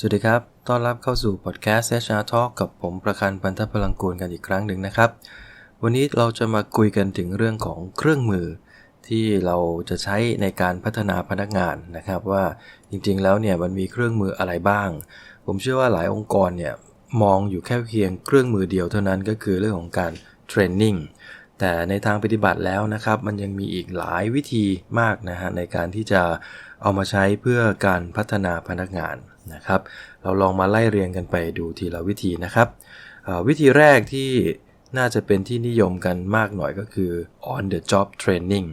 สวัสดีครับ ต้อนรับเข้าสู่พอดแคสต์ HR Talk กับผมประคันปันทพลังกูลกันอีกครั้งหนึ่งนะครับ วันนี้เราจะมาคุยกันถึงเรื่องของเครื่องมือ ที่เราจะใช้ในการพัฒนาพนักงานนะครับว่าจริงๆแล้วเนี่ยมันมีเครื่องมืออะไรบ้าง ผมเชื่อว่าหลายองค์กรเนี่ยมองอยู่แค่เพียงเครื่องมือเดียวเท่านั้นก็คือเรื่องของการเทรนนิ่งแต่ในทางปฏิบัติแล้วนะครับ มันยังมีอีกหลายวิธีมากนะฮะในการที่จะ เอามาใช้เพื่อการพัฒนาพนักงานนะครับ เราลองมาไล่เรียงกันไปดูทีละวิธีนะครับวิธีแรกที่น่าจะเป็นที่นิยมกันมากหน่อยก็คือ on the job training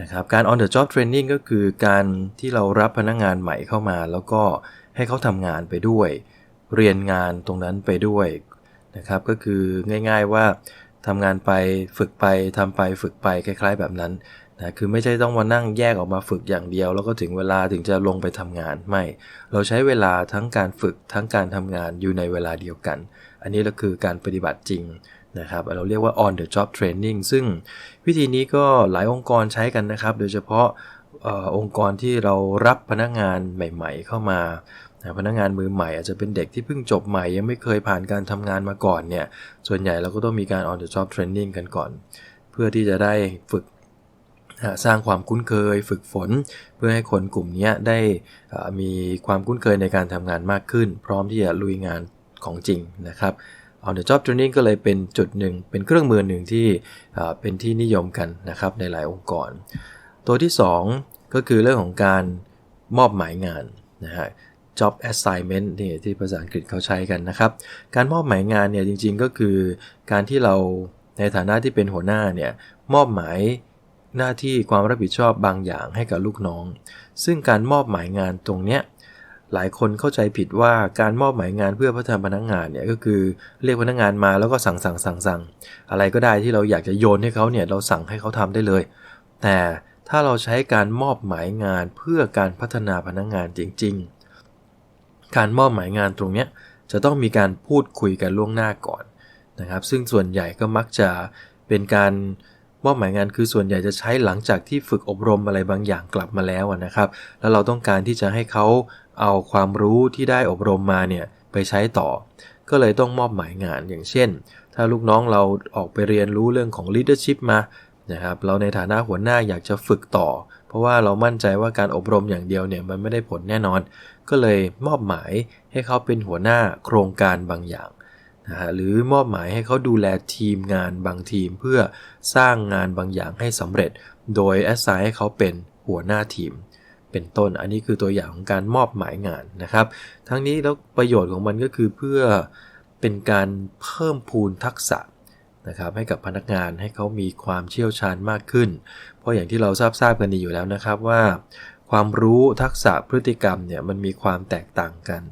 นะครับการ on the job training ก็คือการที่เรารับพนักงานใหม่เข้ามา แล้วก็ให้เขาทำงานไปด้วย เรียนงานตรงนั้นไปด้วยนะครับก็คือง่ายๆว่าทำงานไปฝึกไปทำไปฝึกไปคล้าย ๆ แบบนั้น นะคือไม่ใช่ต้องมานั่งแยกออกมาฝึกอย่างเดียว แล้วก็ถึงเวลาถึงจะลงไปทำงานไม่ เราใช้เวลาทั้งการฝึกทั้งการทำงานอยู่ในเวลาเดียวกัน อันนี้ก็คือการปฏิบัติจริงนะครับเราเรียกว่า on the job training ซึ่งวิธีนี้ก็หลายองค์กรใช้กันนะครับ โดยเฉพาะอองค์กรที่เรารับพนักงานใหม่ ๆ เข้ามาพนักงานมือใหม่อาจจะเป็นเด็กที่เพิ่งจบใหม่ยังไม่เคยผ่านการทำงานมาก่อนเนี่ยส่วนใหญ่เราก็ต้องมีการ on the job training กันก่อน เพื่อที่จะได้ฝึก สร้างความคุ้นเคยฝึกฝน เพื่อให้คนกลุ่มนี้ได้มีความคุ้นเคยในการทำงานมากขึ้น พร้อมที่จะลุยงานของจริงนะครับ on the job training ก็เลยเป็นจุดหนึ่ง เป็นเครื่องมือหนึ่งที่เป็นที่นิยมกันนะครับในหลายองค์กร ตัวที่ 2 ก็คือเรื่องของการมอบหมายงานนะฮะ job assignment นี่ที่ภาษาอังกฤษเขาใช้กันนะครับ การมอบหมายงานเนี่ยจริงๆก็คือการที่เราในฐานะที่เป็นหัวหน้าเนี่ยมอบหมาย หน้าที่ความรับผิดชอบบางอย่างให้กับลูกน้อง ซึ่งการมอบหมายงานตรงเนี้ยหลายคนเข้าใจผิดว่าการมอบหมายงานเพื่อพัฒนาพนักงานเนี่ยก็คือเรียกพนักงานมาแล้วก็สั่งสั่งสั่งสั่งอะไรก็ได้ที่เราอยากจะโยนให้เขาเนี่ยเราสั่งให้เขาทำได้เลย แต่ถ้าเราใช้การมอบหมายงานเพื่อการพัฒนาพนักงานจริง ๆ การมอบหมายงานตรงนี้จะต้องมีการพูดคุยกันล่วงหน้าก่อนนะครับ ซึ่งส่วนใหญ่ก็มักจะเป็นการ มอบหมายงานคือส่วนใหญ่จะใช้หลังจากที่ฝึกอบรมอะไรบางอย่างกลับมาแล้วนะครับ แล้วเราต้องการที่จะให้เขาเอาความรู้ที่ได้อบรมมาเนี่ยไปใช้ต่อ ก็เลยต้องมอบหมายงานอย่างเช่น ถ้าลูกน้องเราออกไปเรียนรู้เรื่องของ leadership มานะครับเราในฐานะหัวหน้าอยากจะฝึกต่อ เพราะว่าเรามั่นใจว่าการอบรมอย่างเดียวเนี่ยมันไม่ได้ผลแน่นอน ก็เลยมอบหมายให้เขาเป็นหัวหน้าโครงการบางอย่าง นะฮะหรือมอบหมายให้เขาดูแลทีมงานบางทีมเพื่อสร้างงานบางอย่างให้สำเร็จ โดยแอสไซน์ให้เขาเป็นหัวหน้าทีม เป็นต้นอันนี้คือตัวอย่างของการมอบหมายงานนะครับ ทั้งนี้แล้วประโยชน์ของมันก็คือเพื่อเป็นการเพิ่มพูนทักษะนะครับให้กับพนักงานให้เขามีความเชี่ยวชาญมากขึ้น เพราะอย่างที่เราทราบทราบกันดีอยู่แล้วนะครับว่า ความรู้ทักษะพฤติกรรมเนี่ยมันมีความแตกต่างกัน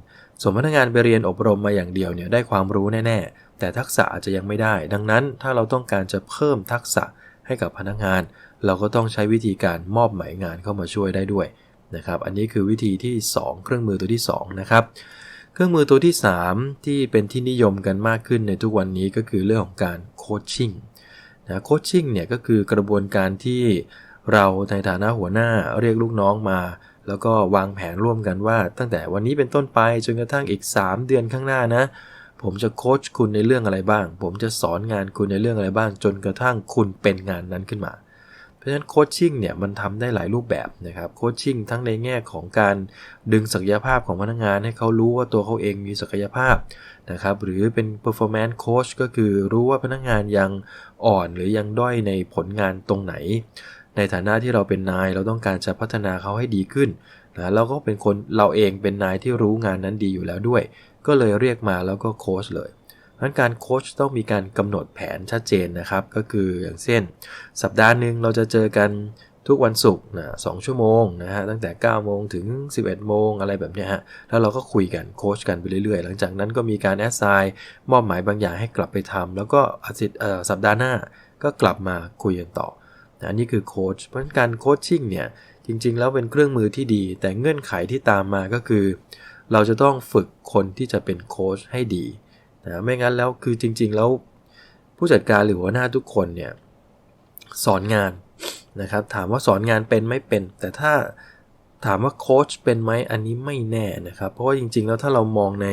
ส่วนพนักงานไปเรียนอบรมมาอย่างเดียวเนี่ยได้ความรู้แน่ ๆ แต่ทักษะอาจจะยังไม่ได้ ดังนั้นถ้าเราต้องการจะเพิ่มทักษะให้กับพนักงาน เราก็ต้องใช้วิธีการมอบหมายงานเข้ามาช่วยได้ด้วยนะครับ อันนี้คือวิธีที่ 2 เครื่องมือตัวที่ 2 นะครับ เครื่องมือตัวที่ 3 ที่เป็นที่นิยมกันมากขึ้นในทุกวันนี้ก็คือเรื่องของการโคชชิ่งนะโคชชิ่งเนี่ยก็คือกระบวนการที่เราในฐานะหัวหน้าเรียกลูกน้องมา แล้วก็วางแผนร่วมกันว่า ตั้งแต่วันนี้เป็นต้นไปจนกระทั่งอีก 3 เดือนข้างหน้านะ ผมจะโค้ชคุณในเรื่องอะไรบ้าง ผมจะสอนงานคุณในเรื่องอะไรบ้าง จนกระทั่งคุณเป็นงานนั้นขึ้นมา เพราะฉะนั้นโคชชิ่งเนี่ยมันทำได้หลายรูปแบบนะครับโคชชิ่งทั้งในแง่ของการดึงศักยภาพของพนักงานให้เขารู้ว่าตัวเขาเองมีศักยภาพนะครับหรือเป็น performance coach ก็คือรู้ว่าพนักงานยังอ่อนหรือยังด้อยในผลงานตรงไหน ในฐานะที่เราเป็นนายเราต้องการจะพัฒนาเขาให้ดีขึ้นนะเราก็เป็นคนเราเองเป็นนายที่รู้งานนั้นดีอยู่แล้วด้วย ก็เลยเรียกมาแล้วก็โค้ชเลยเพราะการโค้ชต้องมีการกำหนดแผนชัดเจนนะครับ ก็คืออย่างเช่น สัปดาห์หนึ่งเราจะเจอกันทุกวันศุกร์นะสชั่วโมงนะฮะตั้งแต่ 9 โมงถึง 11 โมงอะไรแบบนี้ฮะแล้วเราก็คุยกันโค้ชกันไปเรื่อยๆ หลังจากนั้นก็มีการแอสไซน์มอบหมายบางอย่างให้กลับไปทำแล้วก็อาทิตย์สัปดาห์หน้าก็กลับมาคุยกันต่อ อันนี้คือโค้ชเพราะการโคชชิ่งเนี่ยจริงๆ แล้วเป็นเครื่องมือที่ดี แต่เงื่อนไขที่ตามมาก็คือ เราจะต้องฝึกคนที่จะเป็นโค้ชให้ดีนะไม่งั้นแล้วคือจริง ๆ แล้วผู้จัดการหรือหัวหน้าทุกคนเนี่ยสอนงานนะครับถามว่าสอนงานเป็นไม่เป็น แต่ถ้าถามว่าโค้ชเป็นไหมอันนี้ไม่แน่นะครับเพราะว่าจริง ๆ แล้วถ้าเรามองใน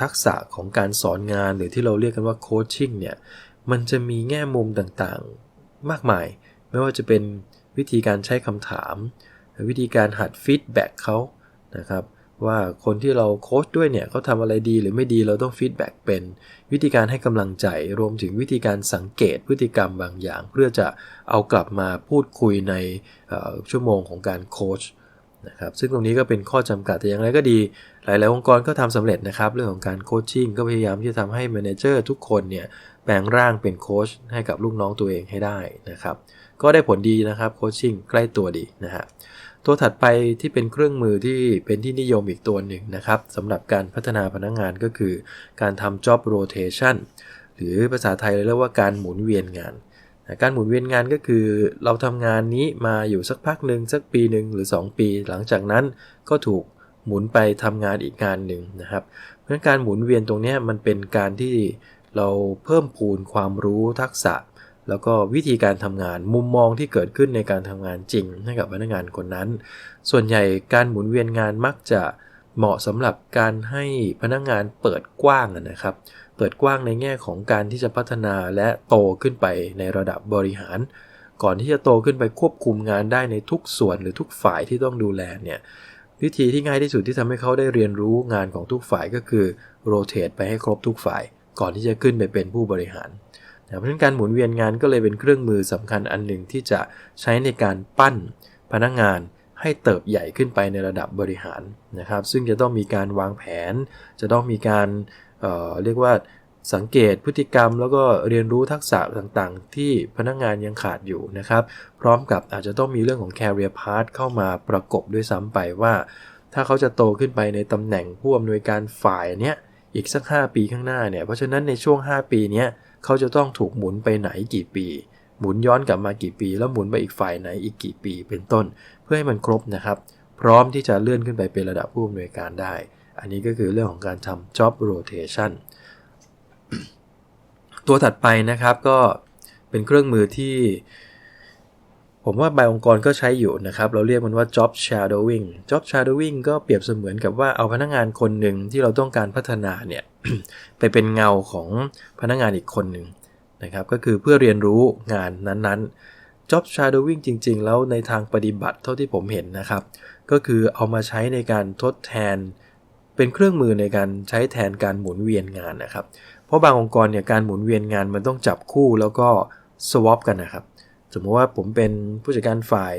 ทักษะของการสอนงานหรือที่เราเรียกกันว่าโคชชิ่งเนี่ยมันจะมีแง่มุมต่างๆ มากมาย ไม่ว่าจะเป็นวิธีการใช้คำถาม วิธีการหัดฟีดแบ็กเขานะครับว่าคนที่เราโค้ชด้วยเนี่ยเขาทำอะไรดีหรือไม่ดีเราต้องฟีดแบ็กเป็นวิธีการให้กำลังใจรวมถึงวิธีการสังเกตพฤติกรรมบางอย่าง เพื่อจะเอากลับมาพูดคุยในชั่วโมงของการโค้ช นะครับซึ่งตรงนี้ก็เป็นข้อจำกัดแต่อย่างไรก็ดี หลาย ๆ องค์กรก็ทำสำเร็จนะครับ เรื่องของการโคชชิ่งก็พยายามที่จะทำให้แมเนเจอร์ทุกคนเนี่ยแปลงร่างเป็นโค้ชให้กับลูกน้องตัวเองให้ได้นะครับก็ได้ผลดีนะครับโคชชิ่งใกล้ตัวดีนะฮะตัวถัดไปที่เป็นเครื่องมือที่เป็นที่นิยมอีกตัวหนึ่งนะครับสำหรับการพัฒนาพนักงงานก็คือ การทำ job rotation หรือภาษาไทยเรียกว่าการหมุนเวียนงาน การหมุนเวียนงานก็คือ เราทำงานนี้มาอยู่สักพักหนึ่งสักปีหนึ่งหรือ 2 ปี หลังจากนั้นก็ถูกหมุนไปทำงานอีกงานหนึ่งนะครับ เพราะการหมุนเวียนตรงนี้มันเป็นการที่เราเพิ่มพูนความรู้ทักษะ แล้วก็วิธีการทำงานมุมมองที่เกิดขึ้นในการทำงานจริงให้กับพนักงานคนนั้น ส่วนใหญ่การหมุนเวียนงานมักจะเหมาะสำหรับการให้พนักงานเปิดกว้างนะครับเเปิดกว้างในแง่ของการที่จะพัฒนาและโตขึ้นไปในระดับบริหาร ก่อนที่จะโตขึ้นไปควบคุมงานได้ในทุกส่วนหรือทุกฝ่ายที่ต้องดูแลเนี่ยวิธีที่ง่ายที่สุดที่ทำให้เขาได้เรียนรู้งานของทุกฝ่ายก็คือโรเตทไปให้ครบทุกฝ่าย ก่อนที่จะขึ้นไปเป็นผู้บริหารเพราะฉะนั้นการหมุนเวียนงานก็เลยเป็นเครื่องมือสำคัญอันหนึ่งที่จะใช้ในการปั้นพนักงานให้เติบใหญ่ขึ้นไปในระดับบริหารนะครับ ซึ่งจะต้องมีการวางแผน จะต้องมีการเเรียกว่าสังเกตพฤติกรรมแล้วก็เรียนรู้ทักษะต่างๆ ที่พนักงานยังขาดอยู่นะครับ พร้อมกับอาจจะต้องมีเรื่องของ career path เข้ามาประกบด้วยซ้ำไปว่า ถ้าเขาจะโตขึ้นไปในตำแหน่งผู้อำนวยการฝ่ายเนี้ยอีกสัก 5 ปีข้างหน้าเนี่ยเพราะฉะนั้นในช่วง 5 ปีนี้เขาจะต้องถูกหมุนไปไหนกี่ปี หมุนย้อนกลับมากี่ปี แล้วหมุนไปอีกฝ่ายไหนอีกกี่ปีเป็นต้น เพื่อให้มันครบนะครับ พร้อมที่จะเลื่อนขึ้นไปเป็นระดับผู้อำนวยการได้ อันนี้ก็คือเรื่องของการทำ job rotation ตัวถัดไปนะครับก็เป็นเครื่องมือที่ ผมว่าบางองค์กรก็ใช้อยู่นะครับ เราเรียกมันว่า job shadowing job shadowing ก็เปรียบเสมือนกับว่าเอาพนักงานคนหนึ่งที่เราต้องการพัฒนาเนี่ยไปเป็นเงาของพนักงานอีกคนหนึ่งนะครับก็คือเพื่อเรียนรู้งานนั้นๆ job shadowing จริง ๆ แล้วในทางปฏิบัติเท่าที่ผมเห็นนะครับ ก็คือเอามาใช้ในการทดแทน เป็นเครื่องมือในการใช้แทนการหมุนเวียนงานนะครับ เพราะบางองค์กรเนี่ยการหมุนเวียนงานมันต้องจับคู่แล้วก็ swap กันนะครับ สมมติว่าผมเป็นผู้จัดการฝ่าย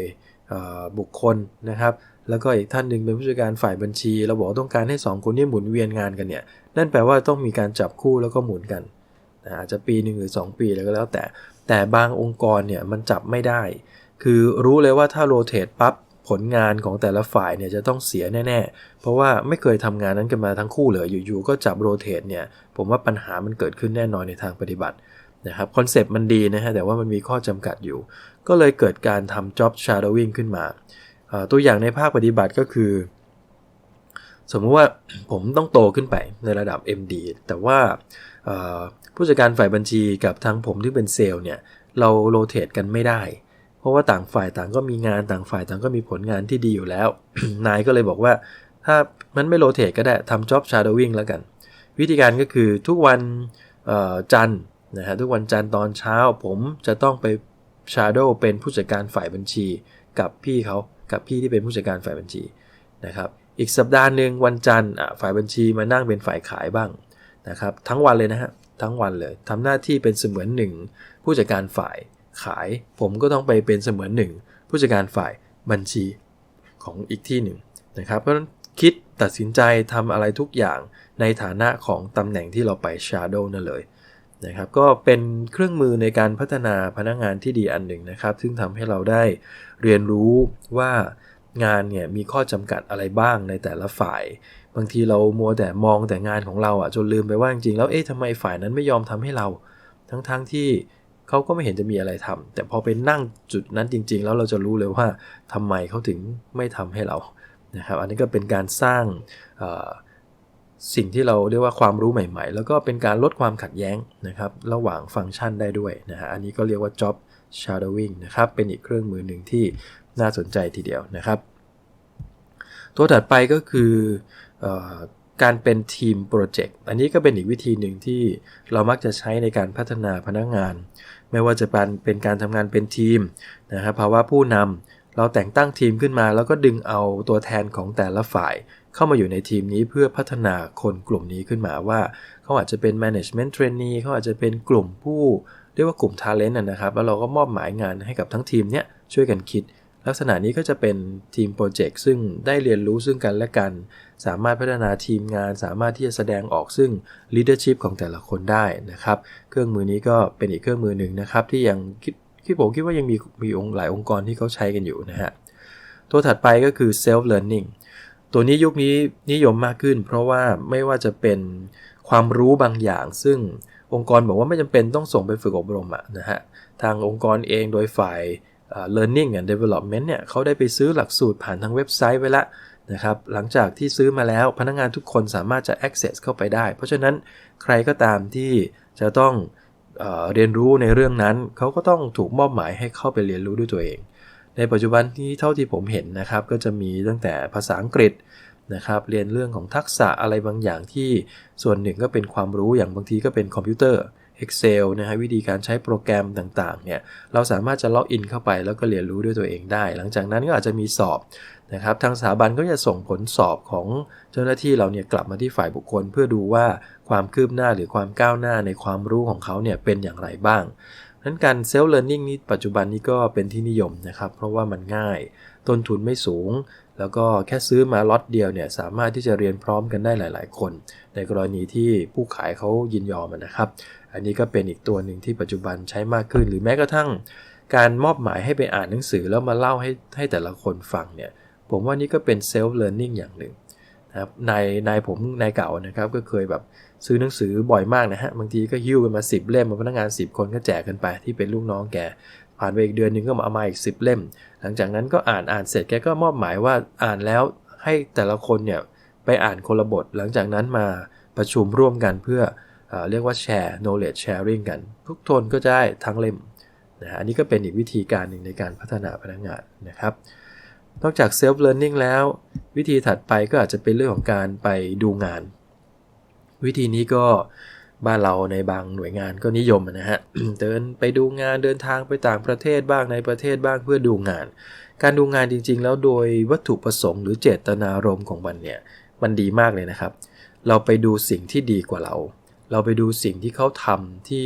บุคคลนะครับ แล้วก็อีกท่านหนึ่งเป็นผู้จัดการฝ่ายบัญชี เราบอกต้องการให้ 2 คนนี้หมุนเวียนงานกันเนี่ย นั่นแปลว่าต้องมีการจับคู่แล้วก็หมุนกัน อาจจะปีหนึ่งหรือ 2 ปีแล้วก็แล้วแต่ แต่บางองค์กรเนี่ยมันจับไม่ได้ คือรู้เลยว่าถ้าโรเตทปั๊บ ผลงานของแต่ละฝ่ายเนี่ยจะต้องเสียแน่ๆ เพราะว่าไม่เคยทำงานนั้นกันมาทั้งคู่เลยอยู่ๆก็จับโรเตทเนี่ยผมว่าปัญหามันเกิดขึ้นแน่นอนในทางปฏิบัตินะครับคอนเซปต์มันดีนะฮะแต่ว่ามันมีข้อจำกัดอยู่ ก็เลยเกิดการทำ job shadowing ขึ้นมา ตัวอย่างในภาคปฏิบัติก็คือ สมมติว่าผมต้องโตขึ้นไปในระดับ MD แต่ว่าผู้จัดการฝ่ายบัญชีกับทางผมที่เป็นเซลล์เนี่ยเราโรเตทกันไม่ได้ ราะว่าต่างฝ่ายต่างก็มีงานต่างฝ่ายต่างก็มีผลงานที่ดีอยู่แล้ว นายก็เลยบอกว่า ถ้ามันไม่โรเตทก็ได้ทำ job shadowing แล้วกัน วิธีการก็คือทุกวันจันทร์นะฮะทุกวันจันทร์ตอนเช้า ผมจะต้องไป shadow เป็นผู้จัดการฝ่ายบัญชี กับพี่เขากับพี่ที่เป็นผู้จัดการฝ่ายบัญชีนะครับอีกสัปดาห์หนึ่งวันจันทร์ฝ่ายบัญชีมานั่งเป็นฝ่ายขายบ้างนะครับทั้งวันเลยนะฮะทั้งวันเลยทำหน้าที่เป็นเสมือนหนึ่งผู้จัดการฝ่าย ขาย ผมก็ต้องไปเป็นเสมือนหนึ่งผู้จัดการฝ่ายบัญชีของอีกที่หนึ่งนะครับ เพราะฉะนั้นคิดตัดสินใจทำอะไรทุกอย่างในฐานะของตำแหน่งที่เราไป Shadow นั่นเลยนะครับก็เป็นเครื่องมือในการพัฒนาพนักงงานที่ดีอันหนึ่งนะครับ ซึ่งทำให้เราได้เรียนรู้ว่างานเนี่ยมีข้อจำกัดอะไรบ้างในแต่ละฝ่าย บางทีเรามัวแต่มองแต่งานของเราอะจนลืมไปว่าจริงๆแล้วเอ๊ะทำไมฝ่ายนั้นไม่ยอมทำให้เรา ทั้งๆทที่ เขาก็ไม่เห็นจะมีอะไรทำแต่พอไปนั่งจุดนั้นจริง ๆ แล้วเราจะรู้เลยว่าทำไมเขาถึงไม่ทำให้เรานะครับอันนี้ก็เป็นการสร้างสิ่งที่เราเรียกว่าความรู้ใหม่ ๆ แล้วก็เป็นการลดความขัดแย้งนะครับระหว่างฟังก์ชันได้ด้วยนะฮะอันนี้ก็เรียกว่า job shadowing นะครับเป็นอีกเครื่องมือหนึ่งที่น่าสนใจทีเดียวนะครับ ตัวถัดไปก็คืออ การเป็นทีมโปรเจกต์อันนี้ก็เป็นอีกวิธีหนึ่งที่เรามักจะใช้ในการพัฒนาพนักงาน ไม่ว่าจะเป็นเป็นการทำงานเป็นทีมนะครับภาวะผู้นำเราแต่งตั้งทีมขึ้นมา แล้วก็ดึงเอาตัวแทนของแต่ละฝ่าย เข้ามาอยู่ในทีมนี้เพื่อพัฒนาคนกลุ่มนี้ขึ้นมาว่า เขาอาจจะเป็น management trainee เขาอาจจะเป็นกลุ่มผู้เรียกว่ากลุ่ม talent นะครับแล้วเราก็มอบหมายงานให้กับทั้งทีมเนี้ยช่วยกันคิด ลักษณะนี้ก็จะเป็นทีมโปรเจกต์ซึ่งได้เรียนรู้ซึ่งกันและกัน สามารถพัฒนาทีมงาน สามารถที่จะแสดงออกซึ่ง leadership ของแต่ละคนได้นะครับ เครื่องมือนี้ก็เป็นอีกเครื่องมือหนึ่งนะครับ ที่ยังคิดคิดผมคิดว่ายังมีมีองค์หลายองค์กรที่เขาใช้กันอยู่นะฮะ ตัวถัดไปก็คือ self learning ตัวนี้ยุคนี้นิยมมากขึ้น เพราะว่าไม่ว่าจะเป็นความรู้บางอย่าง ซึ่งองค์กรบอกว่าไม่จำเป็นต้องส่งไปฝึกอบรมอะนะฮะ ทางองค์กรเองโดยฝ่าย learning and development เนี่ยเขาได้ไปซื้อหลักสูตรผ่านทางเว็บไซต์ไว้แล้วนะครับหลังจากที่ซื้อมาแล้วพนักงานทุกคนสามารถจะ access เข้าไปได้ เพราะฉะนั้นใครก็ตามที่จะต้องเอเรียนรู้ในเรื่องนั้น เขาก็ต้องถูกมอบหมายให้เข้าไปเรียนรู้ด้วยตัวเอง ในปัจจุบันที่เท่าที่ผมเห็นนะครับ ก็จะมีตั้งแต่ภาษาอังกฤษนะครับเรียนเรื่องของทักษะอะไรบางอย่างที่ส่วนหนึ่งก็เป็นความรู้อย่างบางทีก็เป็นคอมพิวเตอร์ Excel นะฮะวิธีการใช้โปรแกรมต่างๆเนี่ยเราสามารถจะล็อกอินเข้าไปแล้วก็เรียนรู้ด้วยตัวเองได้ หลังจากนั้นก็อาจจะมีสอบนะครับทางสถาบันก็จะส่งผลสอบของเจ้าหน้าที่เราเนี่ยกลับมาที่ฝ่ายบุคคล เพื่อดูว่าความคืบหน้าหรือความก้าวหน้าในความรู้ของเขาเนี่ยเป็นอย่างไรบ้างนั้นการเซลล์เรียนรู้นี้ปัจจุบันนี้ก็เป็นที่นิยมนะครับ เพราะว่ามันง่าย ต้นทุนไม่สูง แล้วก็แค่ซื้อมาล็อตเดียวเนี่ยสามารถที่จะเรียนพร้อมกันได้หลาย ๆ คน ในกรณีที่ผู้ขายเขายินยอมนะครับ อันนี้ก็เป็นอีกตัวหนึ่งที่ปัจจุบันใช้มากขึ้น หรือแม้กระทั่งการมอบหมายให้ไปอ่านหนังสือแล้วมาเล่าให้ให้แต่ละคนฟังเนี่ย ผมว่านี่ก็เป็นเซลฟ์เลิร์นนิ่งอย่างหนึ่งนะครับนายนายผมนายเก่านะครับก็เคยแบบซื้อหนังสือบ่อยมากนะฮะบางทีก็หิ้วกันมา 10 เล่มมาพนักงาน 10 คนก็แจกกันไปที่เป็นลูกน้องแกผ่านไปอีกเดือนนึงก็มาเอามาอีก 10 เล่ม หลังจากนั้นก็อ่านอ่านเสร็จแกก็มอบหมายว่าอ่านแล้วให้แต่ละคนเนี่ยไปอ่านคนละบท หลังจากนั้นมาประชุมร่วมกันเพื่อ เรียกว่าแชร์ knowledge sharing กัน ทุกทนก็จะได้ทั้งเล่มนะอันนี้ก็เป็นอีกวิธีการหนึ่งในการพัฒนาพนักงานนะครับ นอกจาก self learning แล้ว วิธีถัดไปก็อาจจะเป็นเรื่องของการไปดูงาน วิธีนี้ก็บ้านเราในบางหน่วยงานก็นิยมนะฮะเดินไปดูงานเดินทางไปต่างประเทศบ้างในประเทศบ้างเพื่อดูงาน การดูงานจริง ๆ แล้วโดยวัตถุประสงค์หรือเจตนารมณ์ของมันเนี่ยมันดีมากเลยนะครับ เราไปดูสิ่งที่ดีกว่าเรา เราไปดูสิ่งที่เขาทำที่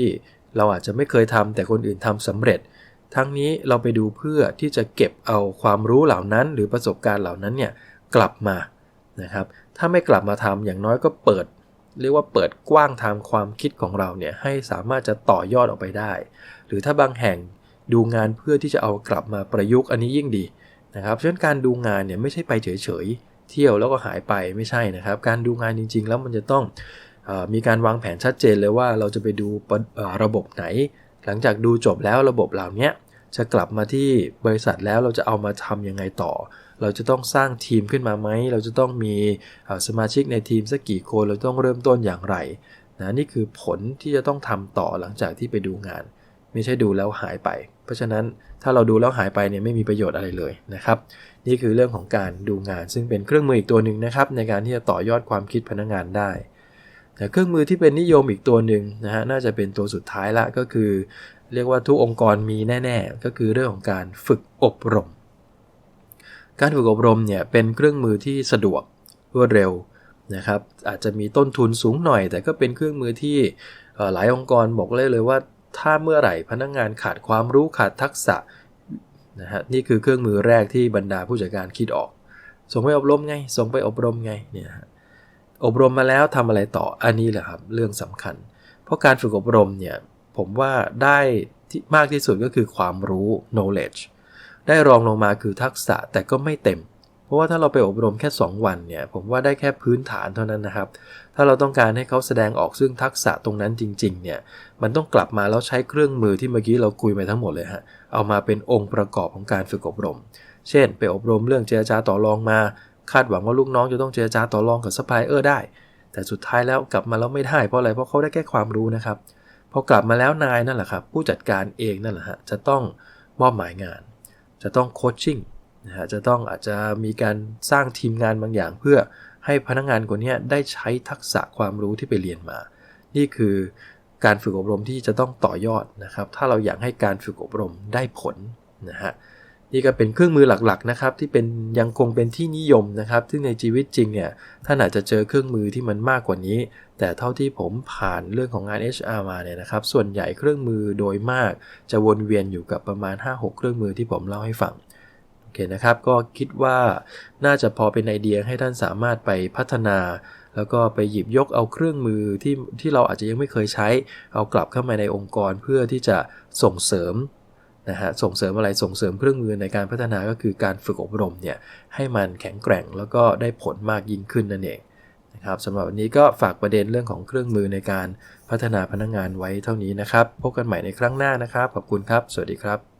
เราอาจจะไม่เคยทำแต่คนอื่นทำสำเร็จ ทั้งนี้เราไปดูเพื่อที่จะเก็บเอาความรู้เหล่านั้น หรือประสบการณ์เหล่านั้นเนี่ยกลับมานะครับ ถ้าไม่กลับมาทำอย่างน้อยก็เปิด เรียกว่าเปิดกว้างทางความคิดของเราเนี่ยให้สามารถจะต่อยอดออกไปได้ หรือถ้าบางแห่งดูงานเพื่อที่จะเอากลับมาประยุกต์อันนี้ยิ่งดีนะครับฉะนั้นการดูงานเนี่ยไม่ใช่ไปเฉยๆเที่ยวแล้วก็หายไปไม่ใช่นะครับ การดูงานจริง ๆ แล้วมันจะต้อง มีการวางแผนชัดเจนเลยว่าเราจะไปดูระบบไหน หลังจากดูจบแล้วระบบเหล่านี้จะกลับมาที่บริษัทแล้วเราจะเอามาทำยังไงต่อ เราจะต้องสร้างทีมขึ้นมาไหม เราจะต้องมีสมาชิกในทีมสักกี่คน เราต้องเริ่มต้นอย่างไรนะนี่คือผลที่จะต้องทำต่อหลังจากที่ไปดูงาน ไม่ใช่ดูแล้วหายไป เพราะฉะนั้นถ้าเราดูแล้วหายไปเนี่ยไม่มีประโยชน์อะไรเลยนะครับ นี่คือเรื่องของการดูงานซึ่งเป็นเครื่องมืออีกตัวหนึ่งนะครับในการที่จะต่อยอดความคิดพนักงานได้ แต่เครื่องมือที่เป็นนิยมอีกตัวหนึ่งนะฮะน่าจะเป็นตัวสุดท้ายละก็คือ เรียกว่าทุกองค์กรมีแน่ ๆ ก็คือเรื่องของการฝึกอบรม การฝึกอบรมเนี่ยเป็นเครื่องมือที่สะดวกรวดเร็วนะครับอาจจะมีต้นทุนสูงหน่อย แต่ก็เป็นเครื่องมือที่หลายองค์กรบอกเลยเลยว่า ถ้าเมื่อไหร่พนักงงานขาดความรู้ขาดทักษะนะฮะนี่คือเครื่องมือแรกที่บรรดาผู้จัดการคิดออก ส่งไปอบรมไง ส่งไปอบรมไงเนี่ย อบรมมาแล้วทำอะไรต่ออันนี้แหละครับเรื่องสำคัญ เพราะการฝึกอบรมเนี่ยผมว่าได้ที่มากที่สุดก็คือความรู้ knowledge ได้รองลงมาคือทักษะแต่ก็ไม่เต็ม เพราะว่าถ้าเราไปอบรมแค่ 2 วันเนี่ยผมว่าได้แค่พื้นฐานเท่านั้นนะครับ ถ้าเราต้องการให้เขาแสดงออกซึ่งทักษะตรงนั้นจริงๆเนี่ยมันต้องกลับมาแล้วใช้เครื่องมือที่เมื่อกี้เราคุยไปทั้งหมดเลยฮะเอามาเป็นองค์ประกอบของการฝึกอบรม เช่น ไปอบรมเรื่องเจรจาต่อรองมา คาดหวังว่าลูกน้องจะต้องเจรจาต่อรองกับซัพพลายเออร์ได้ แต่สุดท้ายแล้วกลับมาแล้วไม่ได้เพราะอะไรเพราะเขาได้แค่ความรู้นะครับพอกลับมาแล้วนายนั่นแหละครับ ผู้จัดการเองนั่นแหละฮะจะต้องมอบหมายงาน จะต้องโคชชิ่งนะฮะจะต้องอาจจะมีการสร้างทีมงานบางอย่าง เพื่อให้พนักงานคนนี้ได้ใช้ทักษะความรู้ที่ไปเรียนมา นี่คือการฝึกอบรมที่จะต้องต่อยอดนะครับ ถ้าเราอยากให้การฝึกอบรมได้ผลนะฮะ นี่ก็เป็นเครื่องมือหลักๆนะครับที่เป็นยังคงเป็นที่นิยมนะครับ ซึ่งในชีวิตจริงเนี่ยท่านอาจจะเจอเครื่องมือที่มันมากกว่านี้ แต่เท่าที่ผมผ่านเรื่องของงาน HR มาเนี่ยนะครับ ส่วนใหญ่เครื่องมือโดยมาก จะวนเวียนอยู่กับประมาณ 5-6 เครื่องมือที่ผมเล่าให้ฟังโอเคนะครับ ก็คิดว่าน่าจะพอเป็นไอเดียให้ท่านสามารถไปพัฒนา แล้วก็ไปหยิบยกเอาเครื่องมือที่ที่เราอาจจะยังไม่เคยใช้ เอากลับเข้ามาในองค์กรเพื่อที่จะส่งเสริม นะฮะส่งเสริมอะไรส่งเสริมเครื่องมือในการพัฒนาก็คือการฝึกอบรมเนี่ยให้มันแข็งแกร่งแล้วก็ได้ผลมากยิ่งขึ้นนั่นเองนะครับสำหรับวันนี้ก็ฝากประเด็นเรื่องของเครื่องมือในการพัฒนาพนักงงานไว้เท่านี้นะครับ พบกันใหม่ในครั้งหน้านะครับ ขอบคุณครับ สวัสดีครับ